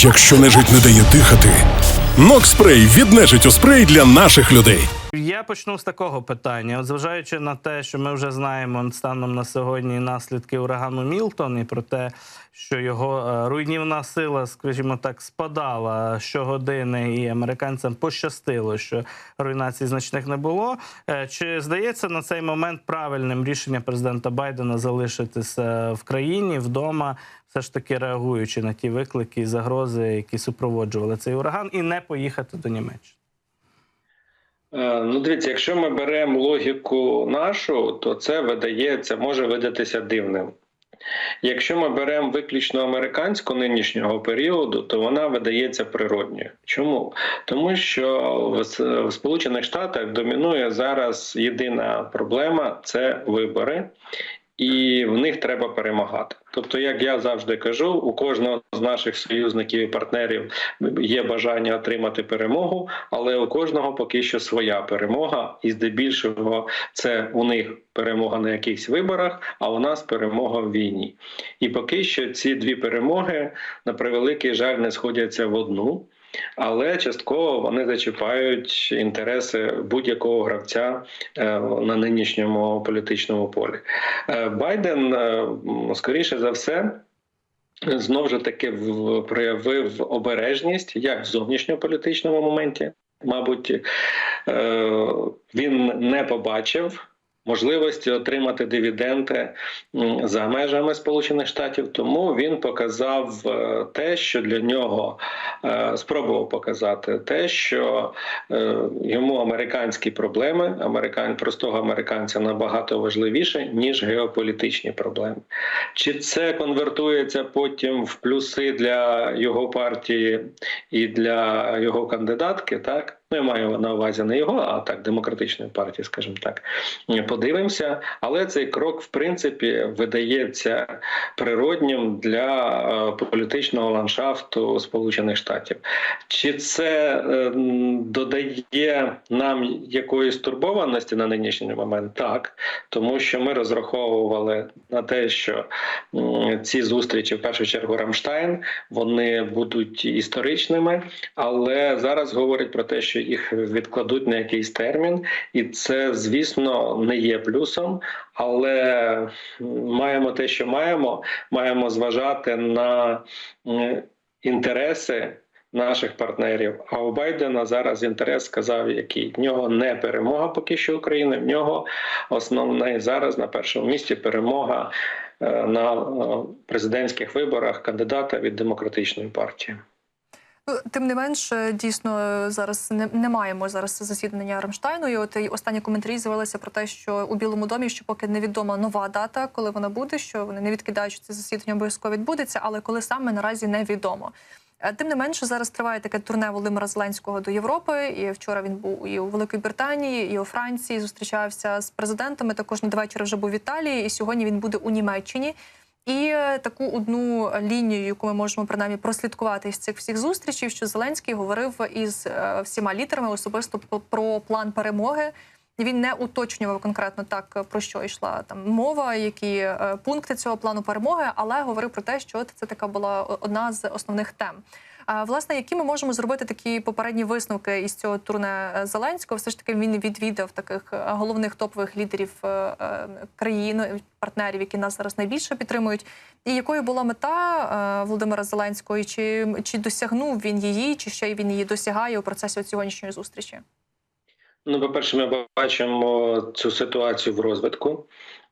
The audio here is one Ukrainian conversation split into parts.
Якщо нежить не дає дихати, Нокспрей віднежить у спрей для наших людей. Я почну з такого питання. От зважаючи на те, що ми вже знаємо станом на сьогодні наслідки урагану Мілтон, і про те, що його е, руйнівна сила, скажімо так, спадала щогодини, і американцям пощастило, що руйнацій значних не було. Е, Чи здається на цей момент правильним рішення президента Байдена залишитися в країні вдома, все ж таки реагуючи на ті виклики і загрози, які супроводжували цей ураган, і не поїхати до Німеччини? Е, Ну, дивіться, якщо ми беремо логіку нашу, то це видається, може видатися дивним. Якщо ми беремо виключно американську нинішнього періоду, то вона видається природньою. Чому? Тому що в Сполучених Штатах домінує зараз єдина проблема це вибори. І в них треба перемагати. Тобто, як я завжди кажу, у кожного з наших союзників і партнерів є бажання отримати перемогу, але у кожного поки що своя перемога, і здебільшого це у них перемога на якихось виборах, а у нас перемога в війні. І поки що ці дві перемоги на превеликий жаль не сходяться в одну. Але частково вони зачіпають інтереси будь-якого гравця е, на нинішньому політичному полі. Е, Байден, е, скоріше за все, знову ж таки проявив обережність як в зовнішньополітичному моменті. Мабуть, він не побачив. Можливості отримати дивіденди за межами Сполучених Штатів, тому він показав е, те, що для нього е, спробував показати те, що е, йому американські проблеми, американ, простого американця набагато важливіше ніж геополітичні проблеми. Чи це конвертується потім в плюси для його партії і для його кандидатки? Так ну я маю на увазі не його, а так демократичної партії, скажімо так. Подивимося, але цей крок, в принципі, видається природнім для е, політичного ландшафту Сполучених Штатів. Чи це е, додає нам якоїсь турбованості на нинішній момент? Так, тому що ми розраховували на те, що ці зустрічі, в першу чергу, Рамштайн, вони будуть історичними, але зараз говорять про те, що їх відкладуть на якийсь термін, і це, звісно, не є плюсом. Але маємо те, що маємо, маємо зважати на інтереси. Наших партнерів, а у Байдена зараз інтерес сказав, який в нього не перемога поки що України. В нього основний зараз на першому місці перемога е, на е, президентських виборах кандидата від демократичної партії. Ну, Тим не менш, е, дійсно е, зараз не, не маємо зараз засідання Рамштайну. І от і останні коментарі з'явилися про те, що у Білому домі ще поки невідома нова дата, коли вона буде, що вони не відкидають, що це засідання обов'язково відбудеться, але коли саме наразі невідомо. Е, Тим не менше, зараз триває таке турне Володимира Зеленського до Європи. І вчора він був і у Великій Британії, і у Франції. Зустрічався з президентами. Також надвечір вже був в Італії. І сьогодні він буде у Німеччині. І е, таку одну лінію, яку ми можемо принаймні прослідкувати з цих всіх зустрічей, що Зеленський говорив із е, всіма літерами особисто про план перемоги. Він не уточнював конкретно так, про що йшла там мова, які е, пункти цього плану перемоги, але говорив про те, що це така була одна з основних тем. А власне, які ми можемо зробити такі попередні висновки із цього турне е, Зеленського? Все ж таки він відвідав таких е, головних топових лідерів е, країн, партнерів, які нас зараз найбільше підтримують. І якою була мета Володимира Зеленського? І Чи, чи досягнув він її, чи ще він її досягає у процесі сьогоднішньої зустрічі? Ну, по-перше, ми бачимо цю ситуацію в розвитку.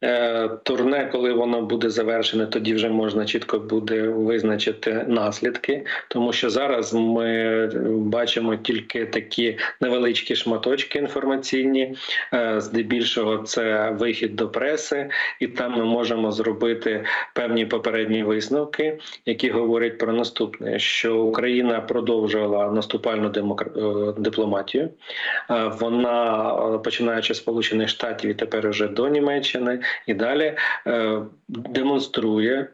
Е, Турне, коли воно буде завершене, тоді вже можна чітко буде визначити наслідки, тому що зараз ми бачимо тільки такі невеличкі шматочки інформаційні. Е, Здебільшого це вихід до преси, і там ми можемо зробити певні попередні висновки, які говорять про наступне: що Україна продовжувала наступальну демокр- е, дипломатію. Вона починаючи з Сполучених Штатів і тепер уже до Німеччини, і далі е, демонструє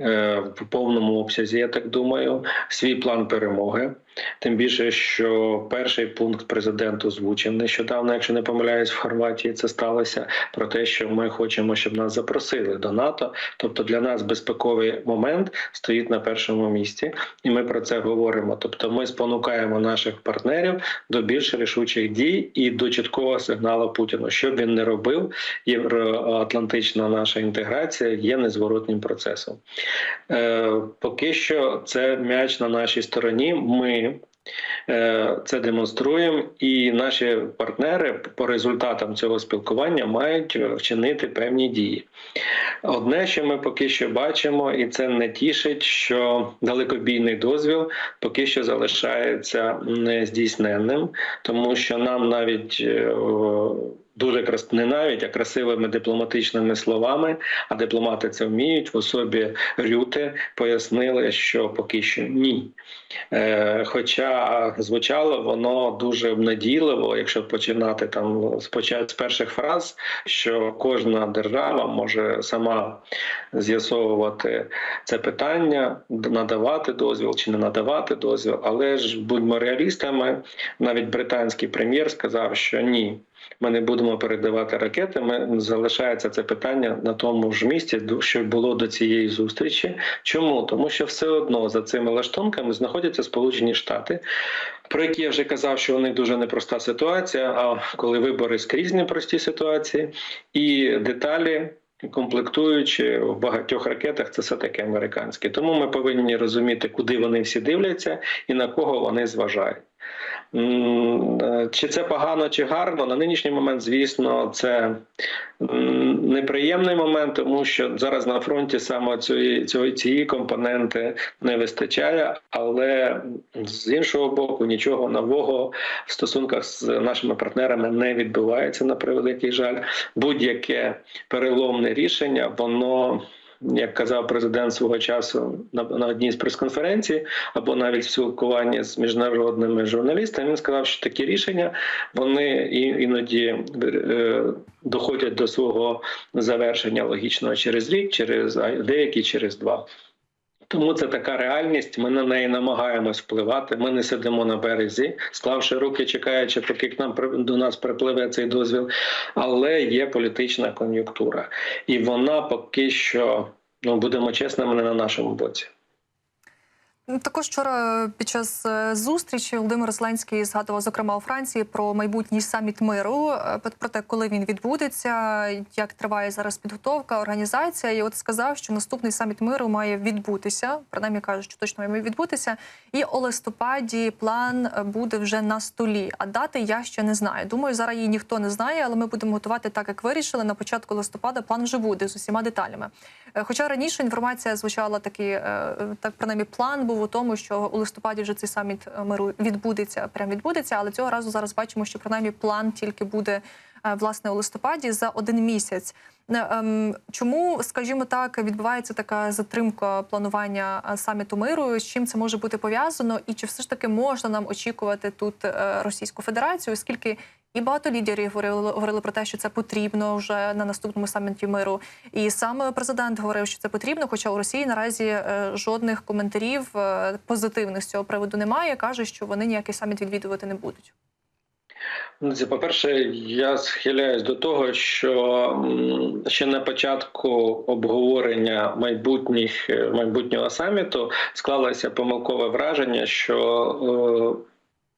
е, в повному обсязі, я так думаю, свій план перемоги. Тим більше, що перший пункт президент озвучив нещодавно, якщо не помиляюсь, в Хорватії це сталося про те, що ми хочемо, щоб нас запросили до НАТО. Тобто для нас безпековий момент стоїть на першому місці, і ми про це говоримо. Тобто, ми спонукаємо наших партнерів до більш рішучих дій і до чіткого сигналу Путіну. Що б він не робив, євроатлантична наша інтеграція є незворотнім процесом. Е, поки що це м'яч на нашій стороні. Ми це демонструємо, і наші партнери по результатам цього спілкування мають вчинити певні дії. Одне, що ми поки що бачимо, і це не тішить, що далекобійний дозвіл поки що залишається нездійсненним, тому що нам навіть е, дуже крас... не навіть а красивими дипломатичними словами, а дипломати це вміють в особі Рюти пояснили, що поки що ні. Е, Хоча звучало воно дуже обнадійливо, якщо починати там спочатку з перших фраз, що кожна держава може сама з'ясовувати це питання, надавати дозвіл чи не надавати дозвіл. Але ж будьмо реалістами, навіть британський прем'єр сказав, що ні. Ми не будемо передавати ракети. Ми залишається це питання на тому ж місці, що було до цієї зустрічі. Чому тому, що все одно за цими лаштунками знаходяться Сполучені Штати, про які я вже казав, що у них дуже непроста ситуація. А коли вибори скрізь непрості ситуації і деталі. Комплектуючи в багатьох ракетах, це все таки американське. Тому ми повинні розуміти, куди вони всі дивляться і на кого вони зважають. Чи це погано, чи гарно? На нинішній момент, звісно, це неприємний момент, тому що зараз на фронті саме цієї, цієї, цієї компоненти не вистачає, але з іншого боку, нічого нового в стосунках з нашими партнерами не відбувається на превеликий жаль. Будь-яке переломне рішення, воно як казав президент свого часу на, на одній з прес-конференцій, або навіть в спілкуванні з міжнародними журналістами, він сказав, що такі рішення вони іноді е, доходять до свого завершення логічного через рік, через деякі через два. Тому це така реальність. Ми на неї намагаємось впливати. Ми не сидимо на березі, склавши руки, чекаючи, поки к нам до нас припливе цей дозвіл. Але є політична кон'юнктура, і вона поки що ну будемо чесними, не на нашому боці. Також вчора під час е, зустрічі Володимир Зеленський згадував зокрема у Франції про майбутній саміт миру, е, про те, коли він відбудеться, як триває зараз підготовка, організація. І от сказав, що наступний саміт миру має відбутися. Принаймні кажуть, що точно має відбутися. І у листопаді план е, буде вже на столі. А дати я ще не знаю. Думаю, зараз її ніхто не знає, але ми будемо готувати так, як вирішили. На початку листопада план вже буде з усіма деталями. Хоча раніше інформація звучала такі, так принаймні, план був у тому, що у листопаді вже цей саміт миру відбудеться, прям відбудеться. Але цього разу зараз бачимо, що принаймні план тільки буде власне у листопаді за один місяць. Чому, скажімо так, відбувається така затримка планування саміту миру? З чим це може бути пов'язано, і чи все ж таки можна нам очікувати тут Російську Федерацію, оскільки і багато лідерів говорили, говорили про те, що це потрібно вже на наступному саміті миру. І саме президент говорив, що це потрібно. Хоча у Росії наразі е, жодних коментарів е, позитивних з цього приводу немає. каже, що вони ніякий саміт відвідувати не будуть. Ну, по перше, я схиляюсь до того, що ще на початку обговорення майбутніх е, майбутнього саміту склалося помилкове враження, що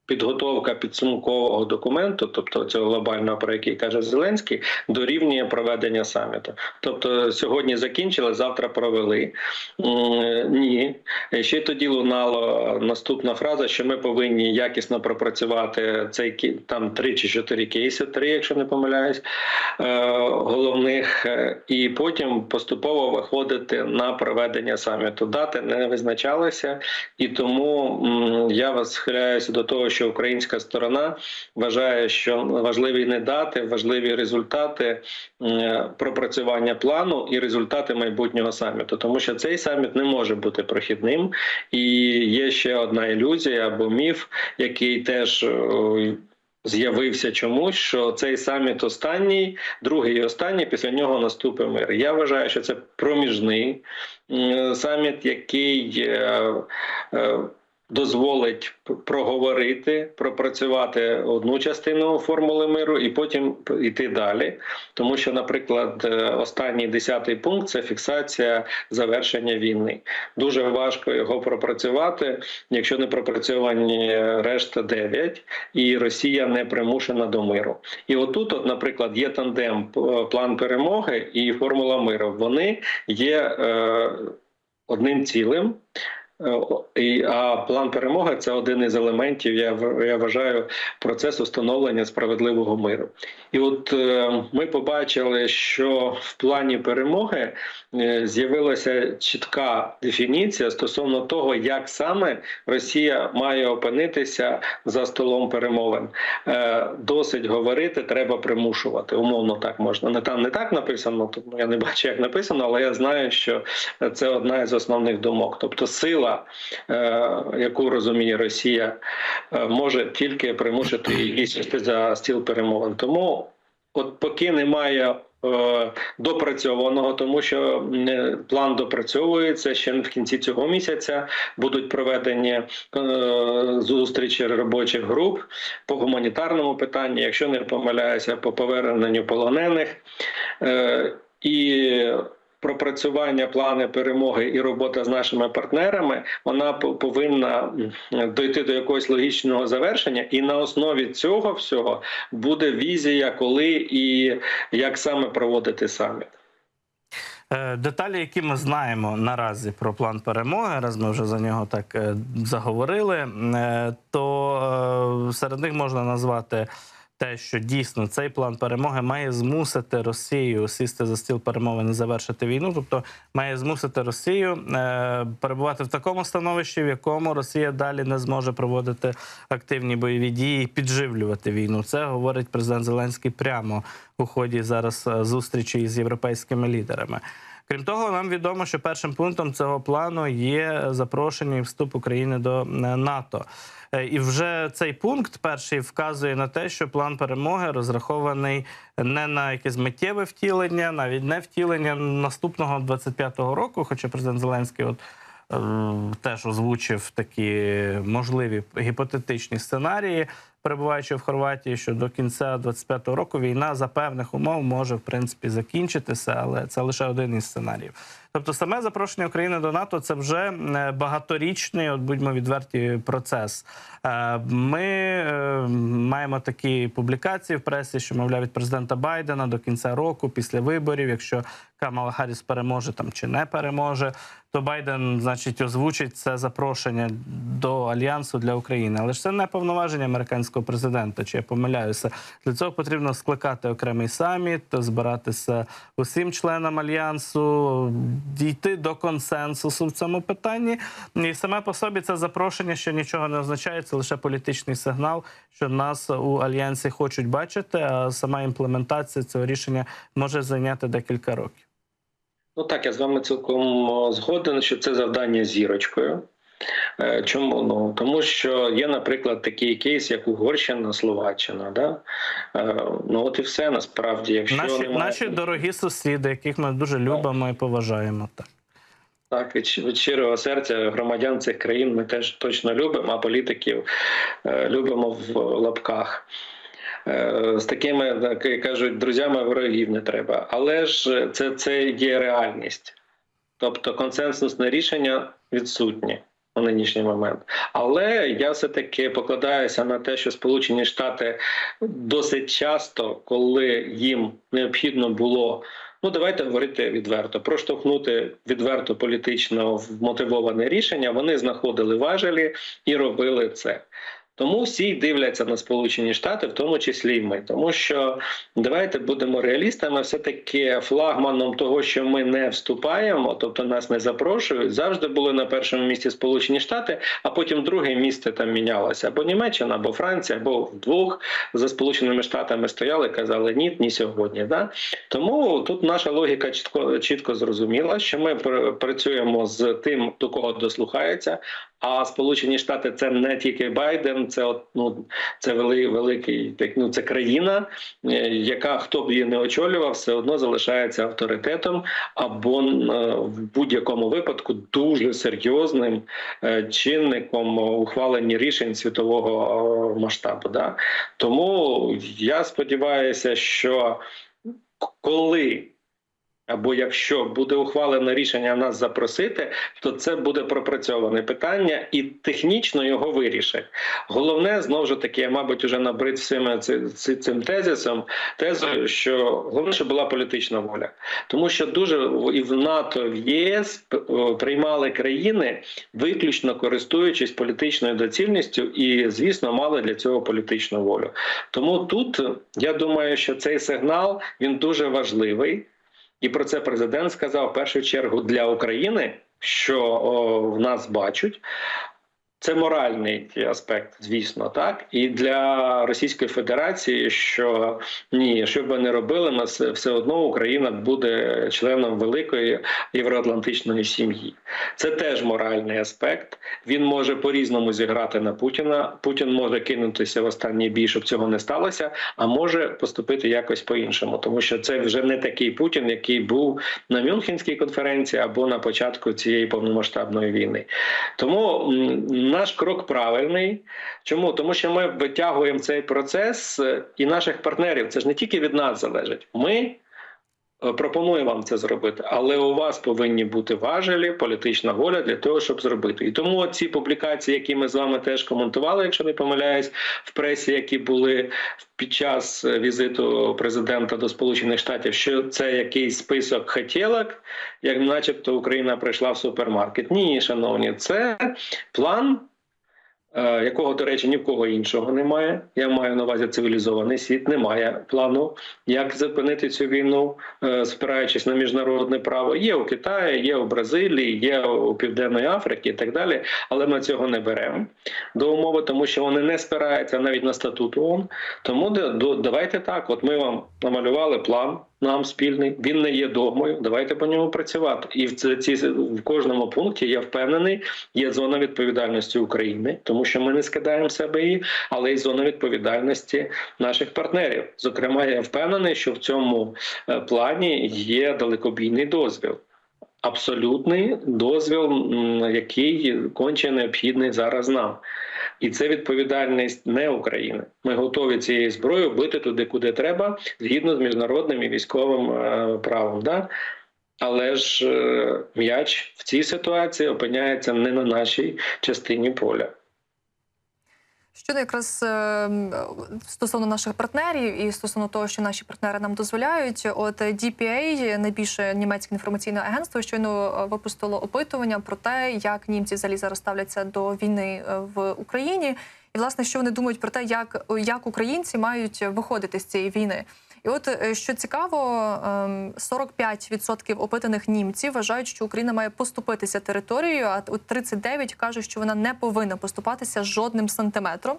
підготовка підсумкового документу, тобто цього глобального, про який каже Зеленський, дорівнює проведення саміту. Тобто сьогодні закінчили, завтра провели. Ні, ще тоді лунала наступна фраза, що ми повинні якісно пропрацювати цей там три чи чотири кейси, три, якщо не помиляюсь, е, головних, е, і потім поступово виходити на проведення саміту. Дати не визначалися, і тому я вас схиляюся до того, що що українська сторона вважає, що важливі не дати, важливі результати пропрацювання плану і результати майбутнього саміту, тому що цей саміт не може бути прохідним, і є ще одна ілюзія або міф, який теж. З'явився чомусь, що цей саміт останній, другий і останній, після нього наступить мир. Я вважаю, що це проміжний саміт, який е, е, дозволить проговорити, пропрацювати одну частину формули миру і потім йти далі. Тому що, наприклад, е, останній десятий пункт це фіксація завершення війни. Дуже важко його пропрацювати, якщо не пропрацьовані решта 9, і Росія не примушена до миру. І отут, от, наприклад, є тандем план перемоги і формула миру. Вони є е, одним цілим. Е, і- А план перемоги це один із елементів, я я вважаю, процесу встановлення справедливого миру. І от е, ми побачили, що в плані перемоги е, з'явилася чітка дефініція стосовно того, як саме Росія має опинитися за столом перемовин. Е, Досить говорити, треба примушувати. Умовно так можна. Не там не так написано, тому я не бачу, як написано, але я знаю, що це одна із основних думок. Тобто, сила, е, яку розуміє Росія, е, може тільки примусити її сісти за стіл перемовин. Тому, от поки немає. е, Допрацьованого, тому що план допрацьовується ще в кінці цього місяця. Будуть проведені зустрічі робочих груп по гуманітарному питанню, якщо не помиляюся, по поверненню полонених. І пропрацювання плани перемоги і робота з нашими партнерами вона повинна дойти до якогось логічного завершення, і на основі цього всього буде візія, коли і як саме проводити саміт. Е, Деталі, які ми знаємо наразі про план перемоги, раз ми вже за нього так е, заговорили, е, то серед них можна назвати те, що дійсно цей план перемоги має змусити Росію сісти за стіл перемовин і завершити війну, тобто має змусити Росію е, перебувати в такому становищі, в якому Росія далі не зможе проводити активні бойові дії, і підживлювати війну. Це говорить президент Зеленський прямо у ході зараз е, зустрічі з європейськими лідерами. Крім того, нам відомо, що першим пунктом цього плану є запрошення і вступ України до е, НАТО. Е, І вже цей пункт перший вказує на те, що план перемоги розрахований не на якесь миттєве втілення, навіть не втілення наступного 25-го року. Хоча президент Зеленський от е, теж озвучив такі можливі гіпотетичні сценарії, перебуваючи в Хорватії, що до кінця 25-го року війна за певних умов може в принципі закінчитися, але це лише один із сценаріїв. Тобто, саме запрошення України до НАТО це вже е, багаторічний, от будьмо відверті, процес. Е, Ми е, маємо такі публікації в пресі, що мовляв від президента Байдена до кінця року, після виборів, якщо Камала Харріс переможе там чи не переможе, то Байден, значить, озвучить це запрошення до альянсу для України. Але ж це не повноваження американського президента. Чи я помиляюся? Для цього потрібно скликати окремий саміт, збиратися усім членам альянсу, дійти до консенсусу в цьому питанні. І саме по собі це запрошення, що нічого не означає, це лише політичний сигнал, що нас у альянсі хочуть бачити. А сама імплементація цього рішення може зайняти декілька років. Ну так, я з вами цілком згоден, що це завдання зірочкою. Е, Чому? Ну тому що є, наприклад, такий кейс, як Угорщина, Словаччина. Да? Е, Ну от і все насправді, якщо Наші, немає... наші дорогі сусіди, яких ми дуже любимо і поважаємо. Так. Так, від щирого серця громадян цих країн ми теж точно любимо, а політиків е, любимо в лапках. З такими, як кажуть, друзями ворогів не треба. Але ж це, це є реальність. Тобто консенсусне рішення відсутнє на нинішній момент. Але я все-таки покладаюся на те, що Сполучені Штати досить часто, коли їм необхідно було Ну, давайте говорити відверто. Проштовхнути відверто політично вмотивоване рішення. Вони знаходили важелі і робили це. Тому всі дивляться на Сполучені Штати, в тому числі і ми. Тому що давайте будемо реалістами. Все таки флагманом того, що ми не вступаємо, тобто нас не запрошують, завжди були на першому місці Сполучені Штати, а потім друге місце там мінялося або Німеччина, або Франція, або вдвох за Сполученими Штатами стояли, казали ні, ні сьогодні. Да? Тому тут наша логіка чітко чітко зрозуміла, що ми пр- працюємо з тим, до кого дослухається. А Сполучені Штати це не тільки Байден, це ну це великий ну, це країна, е, яка хто б її не очолював, все одно залишається авторитетом або е, в будь-якому випадку дуже серйозним е, чинником ухвалення рішень світового масштабу. Да? Тому я сподіваюся, що коли або якщо буде ухвалене рішення нас запросити, то це буде пропрацьоване питання і технічно його вирішать. Головне знову ж таки, я мабуть, уже набрид ци- цим тезисом, тезою, що головне, щоб була політична воля, тому що дуже і в НАТО, в ЄС приймали країни, виключно користуючись політичною доцільністю, і звісно, мали для цього політичну волю. Тому тут я думаю, що цей сигнал він дуже важливий. І про це президент сказав в першу чергу для України, що о, в нас бачать. Це моральний аспект, звісно, так і для Російської Федерації, що ні, що би не робили, нас все одно Україна буде членом великої євроатлантичної сім'ї. Це теж моральний аспект. Він може по-різному зіграти на Путіна. Путін може кинутися в останній бій, щоб цього не сталося, а може поступити якось по-іншому, тому що це вже не такий Путін, який був на Мюнхенській конференції або на початку цієї повномасштабної війни. Тому наш крок правильний. Чому? Тому що ми витягуємо цей процес е, і наших партнерів. Це ж не тільки від нас залежить. Ми е, пропонуємо вам це зробити, але у вас повинні бути важелі, політична воля для того, щоб зробити. І тому ці публікації, які ми з вами теж коментували, якщо не помиляюсь, в пресі, які були під час е, візиту президента до Сполучених Штатів, що це якийсь список хотілок, як начебто Україна прийшла в супермаркет. Ні, шановні, це план. Е, Якого, до речі, ні в кого іншого немає. Я маю на увазі цивілізований світ, немає плану, як зупинити цю війну, е, спираючись на міжнародне право. Є у Китаї, є у Бразилії, є у Південної Африки і так далі. Але ми цього не беремо до умови, тому що вони не спираються навіть на статут ООН. Тому давайте так. От ми вам намалювали план. Нам спільний, він не є догмою. Давайте по ньому працювати. І в ці, в кожному пункті я впевнений, є зона відповідальності України, тому що ми не скидаємо себе її, але й зона відповідальності наших партнерів. Зокрема, я впевнений, що в цьому е, плані є далекобійний дозвіл. Абсолютний дозвіл, який конче необхідний зараз нам. І це відповідальність не України. Ми готові цією зброєю бити туди, куди треба, згідно з міжнародним і військовим е, правом. Да? Але ж е, м'яч в цій ситуації опиняється не на нашій частині поля. Щодо якраз е, стосовно наших партнерів і стосовно того, що наші партнери нам дозволяють, от DPA, найбільше німецьке інформаційне агентство, щойно е, випустило опитування про те, як німці взагалі зараз ставляться до війни е, в Україні, і власне, що вони думають про те, як, як українці мають виходити з цієї війни. І от е, що цікаво, ем, 45% опитаних німців вважають, що Україна має поступитися територією, а от 39% кажуть, що вона не повинна поступатися жодним сантиметром.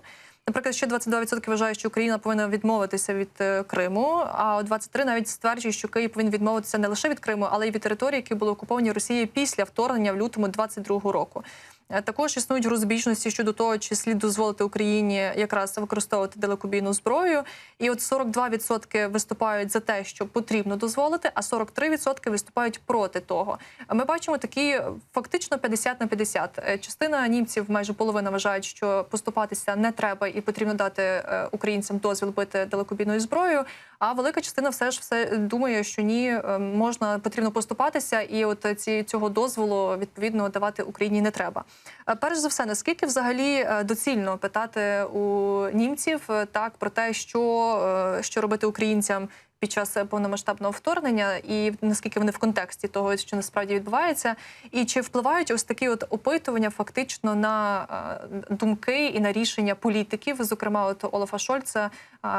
Наприклад, ще 22% вважають, що Україна повинна відмовитися від е, Криму. А от 23% навіть стверджують, що Київ повинен відмовитися не лише від Криму, але й від території, які були окуповані Росією після вторгнення в лютому 22 року. Е, Також існують розбіжності щодо того, чи слід дозволити Україні якраз використовувати далекобійну зброю. І от 42% виступають за те, що потрібно дозволити, а 43% виступають проти того. Ми бачимо такі фактично 50 на 50. Е, Частина німців, майже половина, вважають, що поступатися не треба і потрібно дати е, українцям дозвіл бити далекобійною зброєю. А велика частина все ж все думає, що ні, е, можна потрібно поступатися, і от ці цього дозволу відповідно давати Україні не треба. Е, Перш за все, наскільки взагалі е, доцільно питати у німців е, так про те, що, що робити українцям під час повномасштабного вторгнення, і наскільки вони в контексті того, що насправді відбувається, і чи впливають ось такі от опитування фактично на думки і на рішення політиків, зокрема, от Олафа Шольца,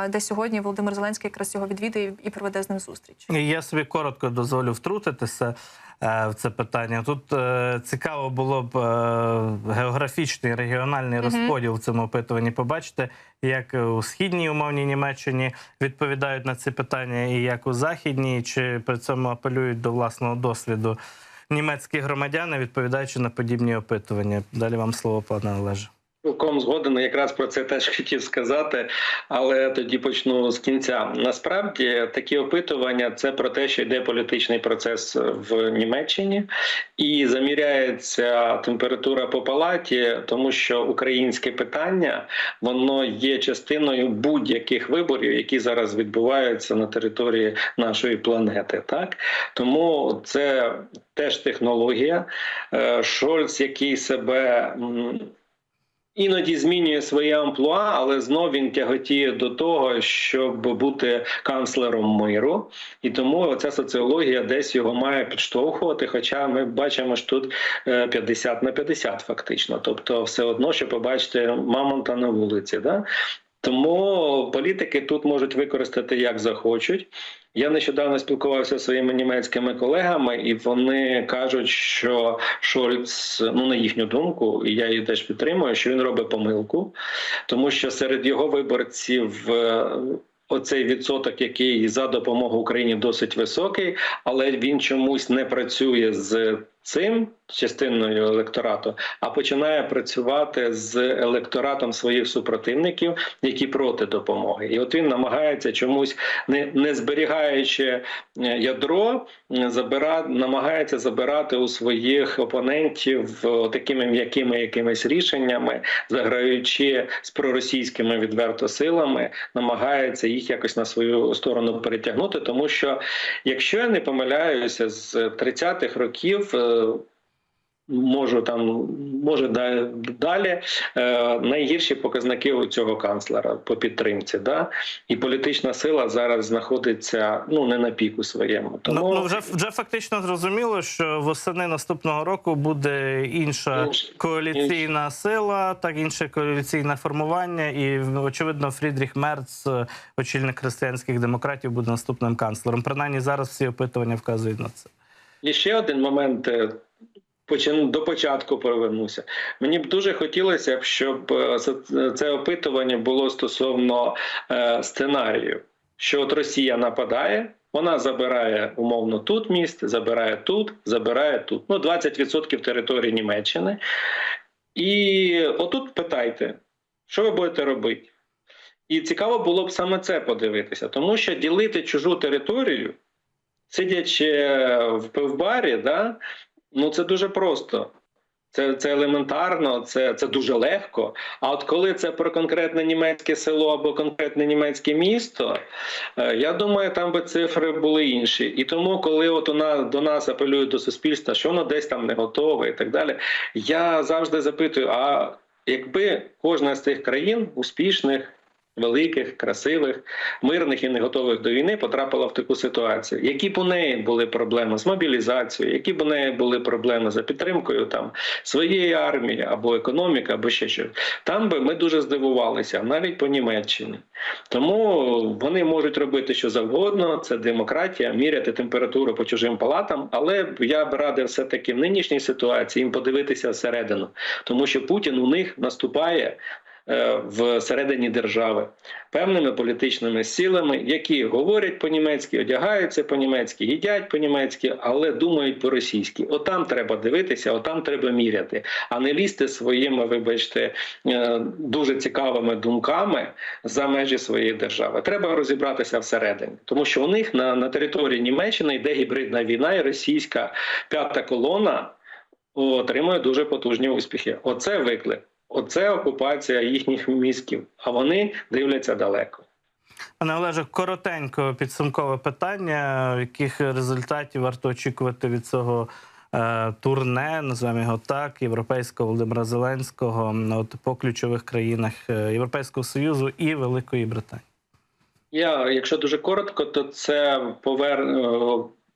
де сьогодні Володимир Зеленський якраз його відвідає і проведе з ним зустріч. Я собі коротко дозволю втрутитися в це питання. Тут е, цікаво було б е, географічний регіональний розподіл в цьому опитуванні. Побачити, як у східній умовній Німеччині відповідають на ці питання, і як у західній, чи при цьому апелюють до власного досвіду. німецькі громадяни, відповідаючи на подібні опитування. Далі вам слово, пане Олеже. Цілком згоден, якраз про це теж хотів сказати, але тоді почну з кінця. Насправді такі опитування це про те, що йде політичний процес в Німеччині, і заміряється температура по палаті, тому що українське питання воно є частиною будь-яких виборів, які зараз відбуваються на території нашої планети. Так тому це теж технологія. Е, Шольц, який себе. Іноді змінює своє амплуа, але знов він тяготіє до того, щоб бути канцлером миру, і тому ця соціологія десь його має підштовхувати. Хоча ми бачимо, що тут е, 50 на 50 фактично, тобто все одно, що побачите мамонта на вулиці. Да? Тому політики тут можуть використати як захочуть. Я нещодавно спілкувався зі своїми німецькими колегами, і вони кажуть, що Шольц, ну на їхню думку, і я її теж підтримую, що він робить помилку, тому що серед його виборців. е, Оцей відсоток, який за допомогу Україні досить високий, але він чомусь не працює з цим частиною електорату, а починає працювати з електоратом своїх супротивників, які проти допомоги. І от він намагається чомусь, не, не зберігаючи е, ядро, е, забира, намагається забирати у своїх опонентів е, такими м'якими якимись рішеннями, заграючи з проросійськими відверто силами, намагається їх якось на свою сторону перетягнути. Тому що, якщо я не помиляюся, з 30-х років. Можу там, може далі е, найгірші показники у цього канцлера по підтримці, да і політична сила зараз знаходиться ну не на піку своєму. Тому Ну, ну вже вже фактично зрозуміло, що восени наступного року буде інша Інш- коаліційна сила, так інше коаліційне формування, і очевидно, Фрідріх Мерц, е, очільник християнських демократів, буде наступним канцлером. Принаймні зараз всі опитування вказують на це. І ще один момент. е, До початку повернуся. Мені б дуже хотілося б, щоб е, це- це опитування було стосовно е, сценарію, що от Росія нападає, вона забирає умовно тут міст, забирає тут, забирає тут. Ну, 20% території Німеччини. І отут питайте, що ви будете робити? І цікаво було б саме це подивитися, тому що ділити чужу територію, сидячи в пивбарі, да, ну це дуже просто. Це, це елементарно, це, це дуже легко. А от коли це про конкретне німецьке село або конкретне німецьке місто, е, я думаю, там би цифри були інші. І тому, коли от у нас до нас апелюють до суспільства, що воно десь там не готове і так далі, я завжди запитую: а якби кожна з цих країн успішних, великих, красивих, мирних і не готових до війни потрапила в таку ситуацію. Які б у неї були проблеми з мобілізацією, які б у неї були проблеми за підтримкою там своєї армії або економіки, або ще щось, там би ми дуже здивувалися, навіть по Німеччині. Тому вони можуть робити що завгодно. Це демократія, міряти температуру по чужим палатам. Але я б радив все таки в нинішній ситуації їм подивитися всередину, тому що Путін у них наступає всередині держави певними політичними силами, які говорять по-німецьки, одягаються по-німецьки, їдять по-німецьки, але думають по-російськи. Отам треба дивитися, отам треба міряти, а не лізти своїми, вибачте, е, дуже цікавими думками за межі своєї держави. Треба розібратися всередині, тому що у них на, на території Німеччини йде гібридна війна, і російська п'ята колона отримує дуже потужні успіхи. Оце виклик. Оце окупація їхніх мізків, а вони дивляться далеко. Пане Олеже, коротенько підсумкове питання. Яких результатів варто очікувати від цього е, турне, називаємо його так, європейського Володимира Зеленського от, по ключових країнах е, Європейського Союзу і Великої Британії? Я, якщо дуже коротко, то це повер...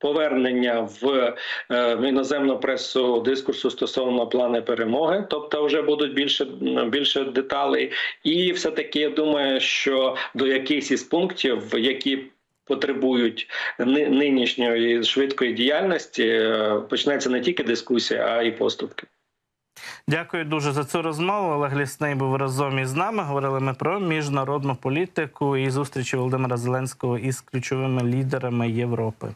повернення в, е, в іноземну пресу дискурсу стосовно плани перемоги, тобто вже будуть більше, більше деталей. І все таки я думаю, що до якихось із пунктів, які Потребують нинішньої швидкої діяльності, е, почнеться не тільки дискусія, а й поступки. Дякую дуже за цю розмову. Олег Лісний був разом із нами. Говорили ми про міжнародну політику і зустрічі Володимира Зеленського із ключовими лідерами Європи.